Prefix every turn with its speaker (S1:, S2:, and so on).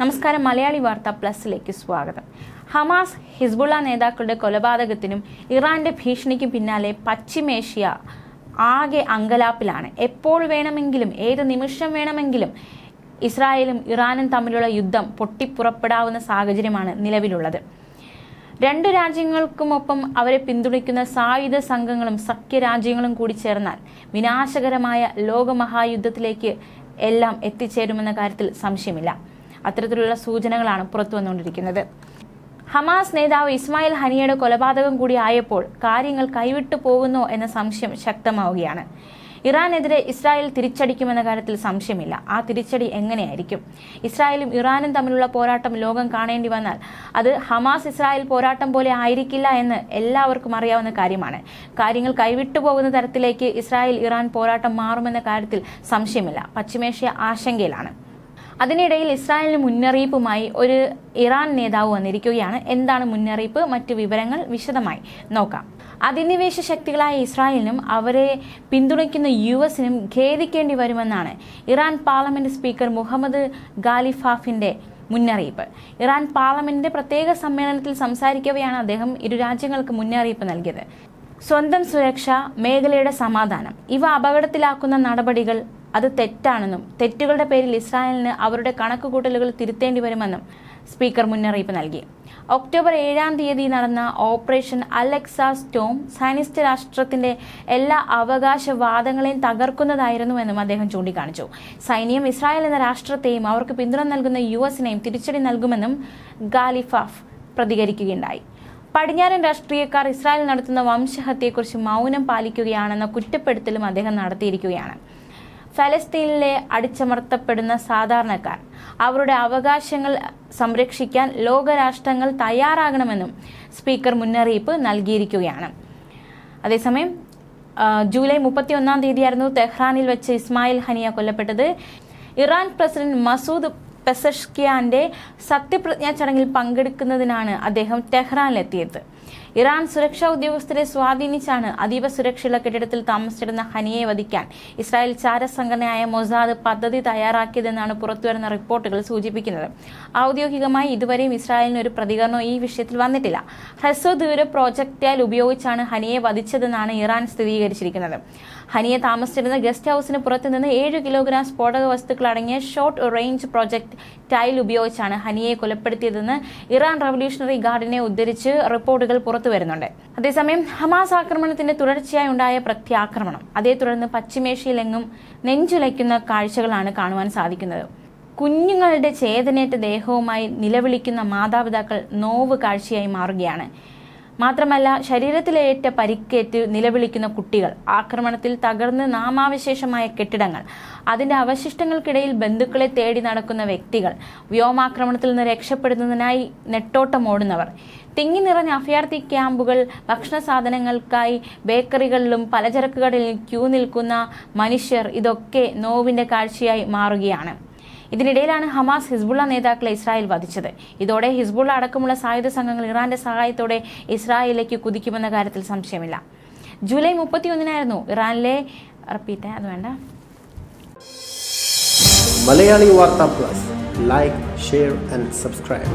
S1: നമസ്കാരം മലയാളി വാർത്ത പ്ലസിലേക്ക് സ്വാഗതം. ഹമാസ് ഹിസ്ബുള്ള നേതാക്കളുടെ കൊലപാതകത്തിനും ഇറാന്റെ ഭീഷണിക്കും പിന്നാലെ പശ്ചിമേഷ്യ ആകെ അങ്കലാപ്പിലാണ്. എപ്പോൾ വേണമെങ്കിലും ഏത് നിമിഷം വേണമെങ്കിലും ഇസ്രായേലും ഇറാനും തമ്മിലുള്ള യുദ്ധം പൊട്ടിപ്പുറപ്പെടാവുന്ന സാഹചര്യമാണ് നിലവിലുള്ളത്. രണ്ടു രാജ്യങ്ങൾക്കുമൊപ്പം അവരെ പിന്തുണയ്ക്കുന്ന സായുധ സംഘങ്ങളും സഖ്യ രാജ്യങ്ങളും കൂടി ചേർന്നാൽ വിനാശകരമായ ലോകമഹായുദ്ധത്തിലേക്ക് എല്ലാം എത്തിച്ചേരുമെന്ന കാര്യത്തിൽ സംശയമില്ല. അത്തരത്തിലുള്ള സൂചനകളാണ് പുറത്തു വന്നുകൊണ്ടിരിക്കുന്നത്. ഹമാസ് നേതാവ് ഇസ്മായിൽ ഹനിയയുടെ കൊലപാതകം കൂടി ആയപ്പോൾ കാര്യങ്ങൾ കൈവിട്ടു പോകുന്നോ എന്ന സംശയം ശക്തമാവുകയാണ്. ഇറാനെതിരെ ഇസ്രായേൽ തിരിച്ചടിക്കുമെന്ന കാര്യത്തിൽ സംശയമില്ല. ആ തിരിച്ചടി എങ്ങനെയായിരിക്കും? ഇസ്രായേലും ഇറാനും തമ്മിലുള്ള പോരാട്ടം ലോകം കാണേണ്ടി വന്നാൽ അത് ഹമാസ് ഇസ്രായേൽ പോരാട്ടം പോലെ ആയിരിക്കില്ല എന്ന് എല്ലാവർക്കും അറിയാവുന്ന കാര്യമാണ്. കാര്യങ്ങൾ കൈവിട്ടു പോകുന്ന തരത്തിലേക്ക് ഇസ്രായേൽ ഇറാൻ പോരാട്ടം മാറുമെന്ന കാര്യത്തിൽ സംശയമില്ല. പശ്ചിമേഷ്യ ആശങ്കയിലാണ്. അതിനിടയിൽ ഇസ്രായേലിന് മുന്നറിയിപ്പുമായി ഒരു ഇറാൻ നേതാവ് വന്നിരിക്കുകയാണ്. എന്താണ് മുന്നറിയിപ്പ്? മറ്റു വിവരങ്ങൾ വിശദമായി നോക്കാം. അധിനിവേശ ശക്തികളായ ഇസ്രായേലിനും അവരെ പിന്തുണയ്ക്കുന്ന യു എസിനും ഖേദിക്കേണ്ടി വരുമെന്നാണ് ഇറാൻ പാർലമെന്റ് സ്പീക്കർ മുഹമ്മദ് ഗാലിഫാഫിന്റെ മുന്നറിയിപ്പ്. ഇറാൻ പാർലമെന്റിന്റെ പ്രത്യേക സമ്മേളനത്തിൽ സംസാരിക്കവെയാണ് അദ്ദേഹം ഇരു രാജ്യങ്ങൾക്ക് മുന്നറിയിപ്പ് നൽകിയത്. സ്വന്തം സുരക്ഷ മേഖലയുടെ സമാധാനം ഇവ അപകടത്തിലാക്കുന്ന നടപടികൾ അത് തെറ്റാണെന്നും തെറ്റുകളുടെ പേരിൽ ഇസ്രായേലിന് അവരുടെ കണക്കുകൂട്ടലുകൾ തിരുത്തേണ്ടി വരുമെന്നും സ്പീക്കർ മുന്നറിയിപ്പ് നൽകി. ഒക്ടോബർ ഏഴാം തീയതി നടന്ന ഓപ്പറേഷൻ അലക്സ സ്റ്റോം സൈനിസ്റ്റ് രാഷ്ട്രത്തിന്റെ എല്ലാ അവകാശവാദങ്ങളെയും തകർക്കുന്നതായിരുന്നുവെന്നും അദ്ദേഹം ചൂണ്ടിക്കാണിച്ചു. സൈന്യം ഇസ്രായേൽ എന്ന രാഷ്ട്രത്തെയും അവർക്ക് പിന്തുണ നൽകുന്ന യു എസിനെയും തിരിച്ചടി നൽകുമെന്നും ഗാലിഫാഫ് പ്രതികരിക്കുകയുണ്ടായി. പടിഞ്ഞാറൻ രാഷ്ട്രീയക്കാർ ഇസ്രായേൽ നടത്തുന്ന വംശഹത്യയെക്കുറിച്ച് മൗനം പാലിക്കുകയാണെന്ന കുറ്റപ്പെടുത്തലും അദ്ദേഹം നടത്തിയിരിക്കുകയാണ്. ഫലസ്തീനിലെ അടിച്ചമർത്തപ്പെടുന്ന സാധാരണക്കാർ. അവരുടെ അവകാശങ്ങൾ സംരക്ഷിക്കാൻ ലോകരാഷ്ട്രങ്ങൾ തയ്യാറാകണമെന്നും സ്പീക്കർ മുന്നറിയിപ്പ് നൽകിയിരിക്കുകയാണ്. അതേസമയം ജൂലൈ മുപ്പത്തി ഒന്നാം തീയതിയായിരുന്നു തെഹ്റാനിൽ വെച്ച് ഇസ്മായിൽ ഹനിയ കൊല്ലപ്പെട്ടത്. ഇറാൻ പ്രസിഡന്റ് മസൂദ് പെസഷ്കിയാന്റെ സത്യപ്രതിജ്ഞാ ചടങ്ങിൽ പങ്കെടുക്കുന്നതിനാണ് അദ്ദേഹം ടെഹ്റാനിലെത്തിയത് ഇറാൻ സുരക്ഷാ ഉദ്യോഗസ്ഥരെ സ്വാധീനിച്ചാണ് അതീവ സുരക്ഷയുള്ള കെട്ടിടത്തിൽ താമസിച്ചിരുന്ന ഹനിയെ വധിക്കാൻ. ഇസ്രായേൽ ചാരസംഘടനയായ മൊസാദ് പദ്ധതി തയ്യാറാക്കിയതെന്നാണ് പുറത്തുവരുന്ന റിപ്പോർട്ടുകൾ സൂചിപ്പിക്കുന്നത്. ഔദ്യോഗികമായി ഇതുവരെയും ഇസ്രായേലിന് ഒരു പ്രതികരണവും ഈ വിഷയത്തിൽ വന്നിട്ടില്ല. ഹ്രസ്വ ദൂര പ്രോജക്റ്റാൽ ഉപയോഗിച്ചാണ് ഹനിയെ വധിച്ചതെന്നാണ് ഇറാൻ സ്ഥിരീകരിച്ചിരിക്കുന്നത്. ഹനിയെ താമസിച്ചിരുന്ന ഗസ്റ്റ് ഹൌസിന് പുറത്തുനിന്ന് ഏഴ് കിലോഗ്രാം സ്ഫോടക വസ്തുക്കൾ അടങ്ങിയ ഷോർട്ട് റേഞ്ച് പ്രോജക്ട് ടൈൽ ഉപയോഗിച്ചാണ് ഹനിയെ കൊലപ്പെടുത്തിയതെന്ന് ഇറാൻ റവല്യൂഷണറി ഗാർഡിനെ ഉദ്ധരിച്ച് റിപ്പോർട്ടുകൾ പുറത്തു വരുന്നുണ്ട്. അതേസമയം ഹമാസ് ആക്രമണത്തിന്റെ തുടർച്ചയായി ഉണ്ടായ പ്രത്യാക്രമണം അതേ തുടർന്ന് പശ്ചിമേഷ്യയിലെങ്ങും നെഞ്ചുലയ്ക്കുന്ന കാഴ്ചകളാണ് കാണുവാൻ സാധിക്കുന്നത്. കുഞ്ഞുങ്ങളുടെ ചേതനേറ്റ ദേഹവുമായി നിലവിളിക്കുന്ന മാതാപിതാക്കൾ നോവ് കാഴ്ചയായി മാറുകയാണ്. മാത്രമല്ല ശരീരത്തിലേറ്റ പരിക്കേറ്റ് നിലവിളിക്കുന്ന കുട്ടികൾ ആക്രമണത്തിൽ തകർന്ന് നാമാവശേഷമായ കെട്ടിടങ്ങൾ അതിന്റെ അവശിഷ്ടങ്ങൾക്കിടയിൽ ബന്ധുക്കളെ തേടി നടക്കുന്ന വ്യക്തികൾ വ്യോമാക്രമണത്തിൽ നിന്ന് രക്ഷപ്പെടുന്നതിനായി നെട്ടോട്ടം ഓടുന്നവർ തിങ്ങി നിറഞ്ഞ അഭയാർത്ഥി ക്യാമ്പുകൾ ഭക്ഷണ സാധനങ്ങൾക്കായി ബേക്കറികളിലും പലചരക്കുകളിലും ക്യൂ നിൽക്കുന്ന മനുഷ്യർ ഇതൊക്കെ നോവിന്റെ കാഴ്ചയായി മാറുകയാണ്. ഇതിനിടയിലാണ് ഹമാസ് ഹിസ്ബുള്ള നേതാക്കളെ ഇസ്രായേൽ വധിച്ചത്. ഇതോടെ ഹിസ്ബുള്ള അടക്കമുള്ള സായുധ സംഘങ്ങൾ ഇറാന്റെ സഹായത്തോടെ ഇസ്രായേലിലേക്ക് കുതിക്കുമെന്ന കാര്യത്തിൽ സംശയമില്ല. ജൂലൈ മുപ്പത്തിയൊന്നിനായിരുന്നു ഇറാനിലെ റിപ്പീറ്റ് അത് വേണ്ട.
S2: Malayali Vartha plus. Like share and subscribe